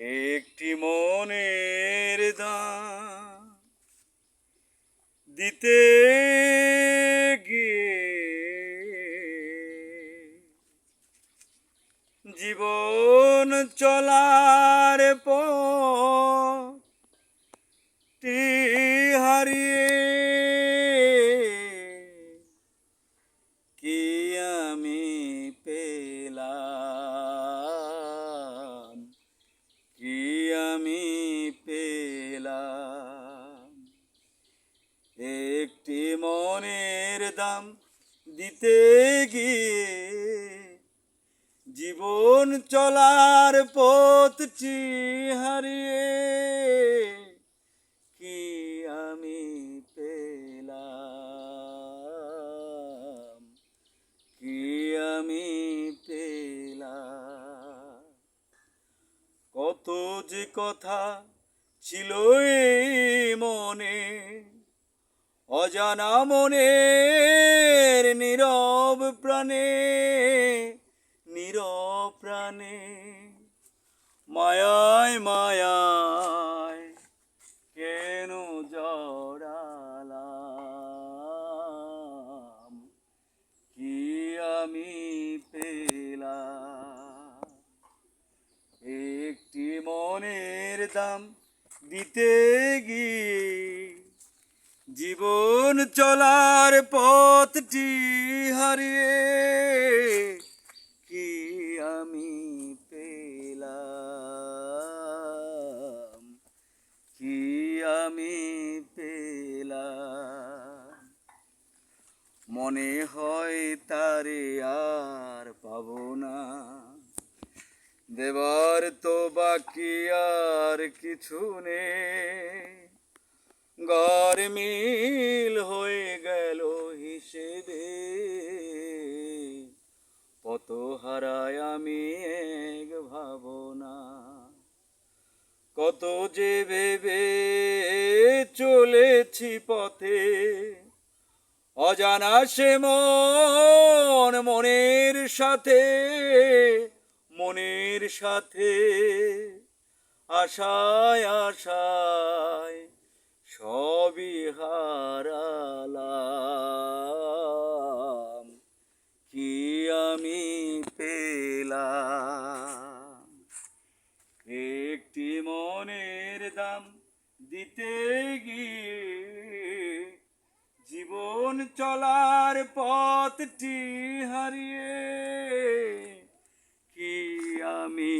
একটি মনের দান দিতে গিয়ে জীবন চলার পথটি একটি মনের দাম দিতে গিয়ে জীবন চলার পথটি হারিয়ে কি আমি পেলাম? কি আমি পেলাম? কত যে কথা ছিল মনে অজানা মনের নীরব প্রাণে নীরব প্রাণে, মায়ায় মায়ায় কেন জড়ালাম? কি আমি পেলাম? একটি মনের দাম দিতে গিয়ে জীবন চলার পথটি হারিয়ে কি আমি পেলাম? কি আমি পেলাম? মনে হয় তারে আর পাবো না। দেবার তো বাকি আর কিছু নেই। গর মিল হয়ে গেল হিসেবে। কত হারায় আমি এক ভাবনা। কত যে ভেবে চলেছি পথে, অজানা সে মন মনের সাথে মনের সাথে, আশায় আশায় সবই হারালাম, কি আমি পেলাম? একটি মনের দাম দিতে গিয়ে জীবন চলার পথটি হারিয়ে কি আমি